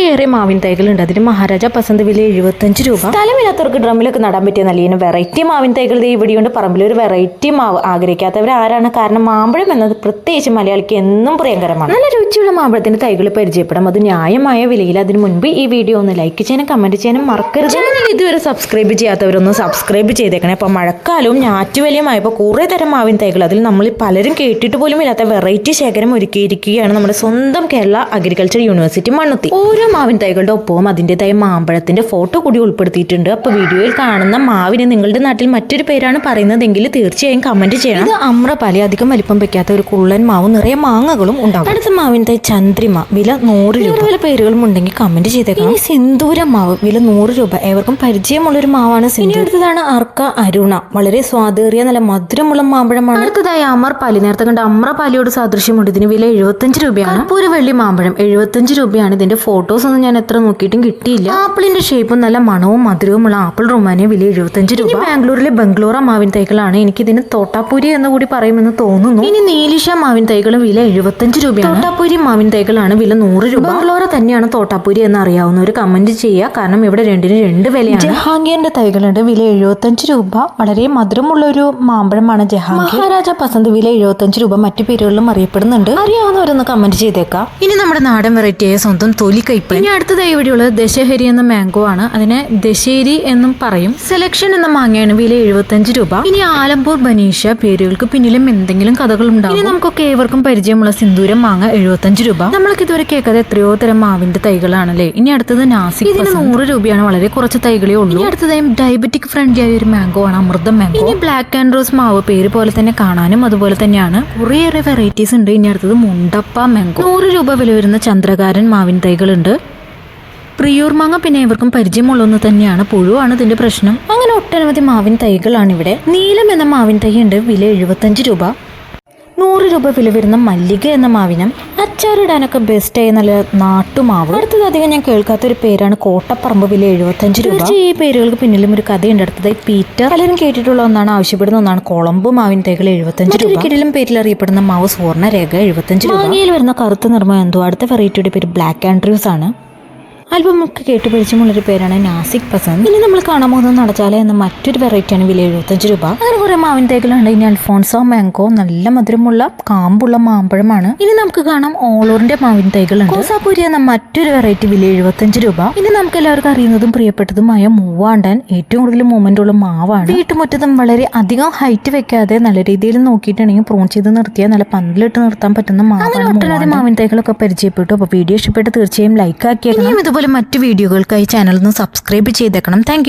കുറേയേറെ മാവിൻ തൈകളുണ്ട്. അതിന് മഹാരാജ പസന്ത് വില എഴുപത്തഞ്ച് രൂപ. സ്ഥലമില്ലാത്തവർക്ക് ഡ്രമ്മിലൊക്കെ നടാൻ പറ്റിയ നല്ല വെറൈറ്റി മാവിൻ തൈകൾ ഇവിടെയുണ്ട്. പറമ്പിൽ ഒരു വെറൈറ്റി മാവ് ആഗ്രഹിക്കാത്തവർ ആരാണ്? കാരണം മാമ്പഴം എന്നത് പ്രത്യേകിച്ച് മലയാളിക്ക് എന്നും പ്രിയങ്കരമാണ്. നല്ല രുചിയുള്ള മാമ്പഴത്തിന്റെ തൈകൾ പരിചയപ്പെടാം. അത് ന്യായമായ വിലയിൽ അതിന് മുൻപ് ഈ വീഡിയോ ഒന്ന് ലൈക്ക് ചെയ്യാനും കമന്റ് ചെയ്യാനും മറക്കരുത്. ഇതുവരെ സബ്സ്ക്രൈബ് ചെയ്യാത്തവരൊന്ന് സബ്സ്ക്രൈബ് ചെയ്തേക്കണേ. അപ്പോൾ മഴക്കാലവും ഞാറ്റുവലിയുമായപ്പോൾ കുറേ തരം മാവിൻ തൈകൾ അതിൽ നമ്മൾ പലരും കേട്ടിട്ട് പോലും ഇല്ലാത്ത വെറൈറ്റി ശേഖരം ഒരുക്കിയിരിക്കുകയാണ് നമ്മുടെ സ്വന്തം കേരള അഗ്രികൾച്ചർ യൂണിവേഴ്സിറ്റി മണ്ണുത്തി. ഓരോ മാവിൻ തൈകളുടെ ഒപ്പവും അതിന്റെതായ മാമ്പഴത്തിന്റെ ഫോട്ടോ കൂടി ഉൾപ്പെടുത്തിയിട്ടുണ്ട്. അപ്പോൾ വീഡിയോയിൽ കാണുന്ന മാവിന് നിങ്ങളുടെ നാട്ടിൽ മറ്റൊരു പേരാണ് പറയുന്നതെങ്കിൽ തീർച്ചയായും കമന്റ് ചെയ്യണം. ഇത് അമ്രപാലി അധികം വലിപ്പം വയ്ക്കാത്ത ഒരു കുള്ളൻ മാവും നിറയെ മാങ്ങകളും ഉണ്ടാകും. അടുത്ത മാവിൻ തൈ ചന്ദ്രിമ വില നൂറ് രൂപ. പല പേരുകളും ഉണ്ടെങ്കിൽ കമന്റ് ചെയ്തേക്കാം സിന്ദൂര മാവ് വില നൂറ് രൂപ. ഏവർക്കും പരിചയമുള്ള ഒരു മാവാണ് ഇനി അടുത്തതാണ് അർക്ക അരുണ. വളരെ സ്വാദേറിയ നല്ല മധുരമുള്ള മാമ്പഴമാണ്. അടുത്തതായി അമർ പാലി. നേരത്തെ കണ്ട അമ്ര പാലിയോട് സാദൃശ്യമുണ്ട്. ഇതിന് വില എഴുപത്തഞ്ച് രൂപയാണ്. കർപ്പൂര വെള്ളി മാമ്പഴം എഴുപത്തഞ്ച് രൂപയാണ്. ഇതിന്റെ ഫോട്ടോസ് ഒന്നും ഞാൻ എത്ര നോക്കിയിട്ടും കിട്ടിയില്ല. ആപ്പിളിന്റെ ഷേപ്പും നല്ല മണവും മധുരവുമുള്ള ആപ്പിൾ റൊമാനിയ വില എഴുപത്തഞ്ച് രൂപ. ബാംഗ്ലൂരിലെ ബംഗ്ലൂർ മാവിൻ തൈകളാണ് എനിക്ക് ഇതിന് തോട്ടാപ്പൂരി എന്ന് കൂടി പറയുമെന്ന് തോന്നുന്നു. ഇനി നീലിഷ മാവിൻ തൈകളും വില എഴുപത്തഞ്ച് രൂപയാണ്. തോട്ടാപ്പൂരി മാവിൻ തൈകളാണ് വില നൂറ് രൂപ. ബംഗ്ലോറ തന്നെയാണ് തോട്ടാപ്പൂരി എന്ന് അറിയാവുന്ന ഒരു കമന്റ് ചെയ്യുക. കാരണം ഇവിടെ രണ്ടിന് രണ്ട് ജഹാംഗീറിന്റെ തൈകളുണ്ട്. വില എഴുപത്തഞ്ച് രൂപ. വളരെ മധുരമുള്ള ഒരു മാമ്പഴമാണ് ജഹാംഗീർ. മഹാരാജ പസന്ത് വില എഴുപത്തഞ്ച് രൂപ. മറ്റു പേരുകളിലും അറിയപ്പെടുന്നുണ്ട്. അറിയാവുന്നവരൊന്ന് കമന്റ് ചെയ്തേക്കാം. ഇനി നമ്മുടെ നാടൻ വെറൈറ്റിയായ സ്വന്തം തൊലി കൈപ്പ് ഇനി അടുത്തതായി ഇവിടെയുള്ളത് ദശഹരി എന്ന മാംഗോ ആണ്. അതിനെ ദശേരി എന്നും പറയും. സെലക്ഷൻ എന്ന മാങ്ങയാണ് വില എഴുപത്തഞ്ച് രൂപ. ഇനി ആലമ്പൂർ ബനീഷ പേരുകൾക്ക് പിന്നിലും എന്തെങ്കിലും കഥകൾ ഉണ്ടാവും ഇനി നമുക്കൊക്കെ ഏവർക്കും പരിചയമുള്ള സിന്ദൂരം മാങ്ങ എഴുപത്തഞ്ച് രൂപ. നമ്മൾക്ക് ഇതുവരെ കേൾക്കാതെ എത്രയോ തരം മാവിന്റെ തൈകളാണല്ലേ? ഇനി അടുത്തത് നാസിക് ഇതിന് നൂറ് രൂപയാണ്. വളരെ കുറച്ച് തൈകളേ ഉള്ളൂ. അടുത്തതായും ഡയബറ്റിക് ഫ്രണ്ട്ലി ആയ ഒരു മാംഗോ ആണ് അമൃതം മാംഗോ ഇനി ബ്ലാക്ക് ആൻഡ് റോസ് മാവ് പേര് പോലെ തന്നെ കാണാനും അതുപോലെ തന്നെയാണ്. കുറേയേറെ വെറൈറ്റീസ് ഉണ്ട്. ഇനി അടുത്തത് മുണ്ടപ്പ മാംഗോ നൂറ് രൂപ വില വരുന്ന ചന്ദ്രകാരൻ മാവിൻ തൈകളുണ്ട്. പ്രിയൂർ മാങ്ങ പിന്നെ ഇവർക്കും പരിചയമുള്ള ഒന്ന് തന്നെയാണ്. പുഴുവാണ് ഇതിന്റെ പ്രശ്നം. അങ്ങനെ ഒട്ടനവധി മാവിൻ തൈകളാണ് ഇവിടെ. നീലം എന്ന മാവിൻ തൈ ഉണ്ട് വില എഴുപത്തഞ്ച് രൂപ. നൂറ് രൂപ വില വരുന്ന മല്ലിക എന്ന മാവിനം അച്ചാറിടാനൊക്കെ ബെസ്റ്റായ നല്ല നാട്ടുമാവ്. അടുത്തത് അധികം ഞാൻ കേൾക്കാത്ത ഒരു പേരാണ് കോട്ടപ്പറമ്പ് വില എഴുപത്തഞ്ച് രൂപ. ഈ പേരുകൾക്ക് പിന്നിലും ഒരു കഥയുണ്ട്. അടുത്തതായി പീറ്റർ പലരും കേട്ടിട്ടുള്ള ഒന്നാണ് ആവശ്യപ്പെടുന്ന ഒന്നാണ് കൊളമ്പ് മാവിൻ തൈകൾ എഴുപത്തഞ്ച് രൂപ. കിടിലും പേരിൽ അറിയപ്പെടുന്ന മാവ് സുവർണരേഖ എഴുപത്തഞ്ച് രൂപ. മാങ്ങയിൽ വരുന്ന കറുത്ത നിർമ്മ എന്തോ അടുത്ത വെറൈറ്റിയുടെ പേര് ബ്ലാക്ക് ആൻഡ്രൂസ് ആണ്. ആൽബം ഒക്കെ കേട്ട് പരിചയമുള്ളൊരു പേരാണ് നാസിക് പസന്ത്. ഇനി നമ്മൾ കാണാൻ പോകുന്നത് നടച്ചാല എന്ന മറ്റൊരു വെറൈറ്റിയാണ് വില എഴുപത്തഞ്ച് രൂപ. അങ്ങനെ കുറെ മാവിൻ തേക്കിലുണ്ട് ഇനി അൽഫോൺസോ മാങ്കോ നല്ല മധുരമുള്ള കാമ്പുള്ള മാമ്പഴമാണ്. ഇനി നമുക്ക് കാണാം ഓളൂറിന്റെ മാവിൻ തൈകളുണ്ട് കോസാപൂരി എന്ന മറ്റൊരു വെറൈറ്റി വില എഴുപത്തഞ്ച് രൂപ. ഇനി നമുക്ക് എല്ലാവർക്കും അറിയുന്നതും പ്രിയപ്പെട്ടതുമായ മൂവാണ്ടൻ ഏറ്റവും കൂടുതൽ മൂവ്മെന്റ് ഉള്ള മാവാണ്. വീട്ടുമുറ്റത്തും വളരെ അധികം ഹൈറ്റ് വെക്കാതെ നല്ല രീതിയിൽ നോക്കിയിട്ടുണ്ടെങ്കിൽ പ്രൂൺ ചെയ്ത് നിർത്തിയാൽ നല്ല പന്തലിട്ട് നിർത്താൻ പറ്റുന്ന മാവാണ് ഒട്ടനവധി മാവിൻ തൈകളൊക്കെ പരിചയപ്പെട്ടു. അപ്പോൾ വീഡിയോ ഇഷ്ടപ്പെട്ട് തീർച്ചയായും ലൈക്ക് ആക്കിയേക്കണം. ഇതുപോലെ മറ്റു വീഡിയോകൾക്കായി ചാനൽ ഒന്ന് സബ്സ്ക്രൈബ് ചെയ്തേക്കണം താങ്ക്